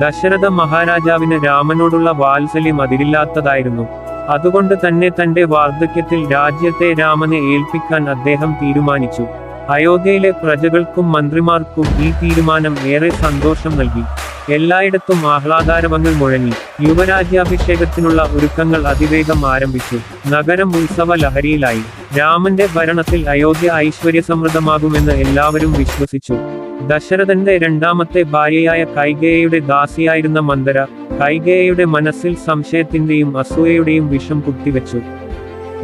ദശരഥ മഹാരാജാവിന് രാമനോടുള്ള വാത്സല്യം അതിരില്ലാത്തതായിരുന്നു. അതുകൊണ്ട് തന്നെ തന്റെ വാർദ്ധക്യത്തിൽ രാജ്യത്തെ രാമനെ ഏൽപ്പിക്കാൻ അദ്ദേഹം തീരുമാനിച്ചു. അയോധ്യയിലെ പ്രജകൾക്കും മന്ത്രിമാർക്കും ഈ തീരുമാനം ഏറെ സന്തോഷം നൽകി. എല്ലായിടത്തും ആഹ്ലാദാരവങ്ങൾ മുഴങ്ങി. യുവരാജ്യാഭിഷേകത്തിനുള്ള ഒരുക്കങ്ങൾ അതിവേഗം ആരംഭിച്ചു. നഗരം ഉത്സവ ലഹരിയിലായി രാമന്റെ ഭരണത്തിൽ അയോധ്യ ഐശ്വര്യസമൃദ്ധമാകുമെന്ന് എല്ലാവരും വിശ്വസിച്ചു. ദശരഥന്റെ രണ്ടാമത്തെ ഭാര്യയായ കൈകേയയുടെ ദാസിയായിരുന്ന മന്ദര കൈകേയയുടെ മനസ്സിൽ സംശയത്തിന്റെയും അസൂയയുടെയും വിഷം കുത്തിവെച്ചു.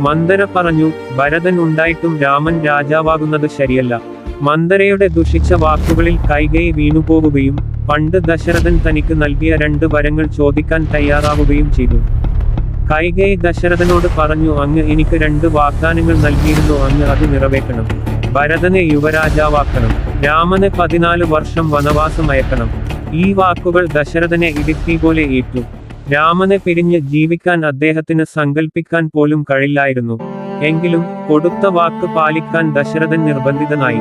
മന്ദര പറഞ്ഞു ഭരതൻ ഉണ്ടായിട്ടും രാമൻ രാജാവാകുന്നത് ശരിയല്ല. മന്ദരയുടെ ദുഷിച്ച വാക്കുകളിൽ കൈകൈ വീണുപോകുകയും പണ്ട് ദശരഥൻ തനിക്ക് നൽകിയ രണ്ട് വരങ്ങൾ ചോദിക്കാൻ തയ്യാറാവുകയും ചെയ്തു. കൈകൈ ദശരഥനോട് പറഞ്ഞു അങ്ങ് എനിക്ക് രണ്ട് വാഗ്ദാനങ്ങൾ നൽകിയിരുന്നു? അങ്ങ് അത് നിറവേറ്റണം. ഭരതനെ യുവരാജാവാക്കണം. രാമന് പതിനാല് വർഷം വനവാസം അയക്കണം. ഈ വാക്കുകൾ ദശരഥനെ ഇടുക്കി പോലെ ഏറ്റു. രാമനെ പിരിഞ്ഞ് ജീവിക്കാൻ അദ്ദേഹത്തിന് സങ്കല്പിക്കാൻ പോലും കഴിയില്ലായിരുന്നു എങ്കിലും കൊടുത്ത വാക്ക് പാലിക്കാൻ ദശരഥൻ നിർബന്ധിതനായി.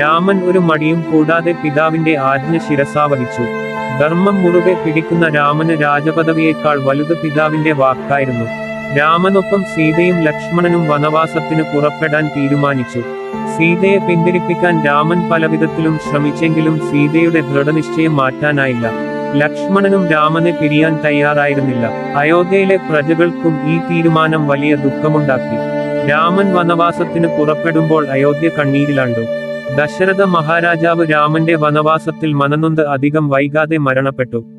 രാമൻ ഒരു മടിയും കൂടാതെ പിതാവിന്റെ ആജ്ഞ ശിരസാവഹിച്ചു. ധർമ്മം മുറുകെ പിടിക്കുന്ന രാമന് രാജപദവിയേക്കാൾ വലുത് പിതാവിന്റെ വാക്കായിരുന്നു. രാമനൊപ്പം സീതയും ലക്ഷ്മണനും വനവാസത്തിന് പുറപ്പെടാൻ തീരുമാനിച്ചു. സീതയെ പിന്തിരിപ്പിക്കാൻ രാമൻ പലവിധത്തിലും ശ്രമിച്ചെങ്കിലും സീതയുടെ ദൃഢനിശ്ചയം മാറ്റാനായില്ല. ലക്ഷ്മണനും രാമനെ പിരിയാൻ തയ്യാറായിരുന്നില്ല. അയോധ്യയിലെ പ്രജകൾക്കും ഈ തീരുമാനം വലിയ ദുഃഖമുണ്ടാക്കി. രാമൻ വനവാസത്തിന് പുറപ്പെടുമ്പോൾ അയോധ്യ കണ്ണീരിലാണ്ടു. ദശരഥ മഹാരാജാവ് രാമന്റെ വനവാസത്തിൽ മനനൊന്ത് അധികം വൈകാതെ മരണപ്പെട്ടു.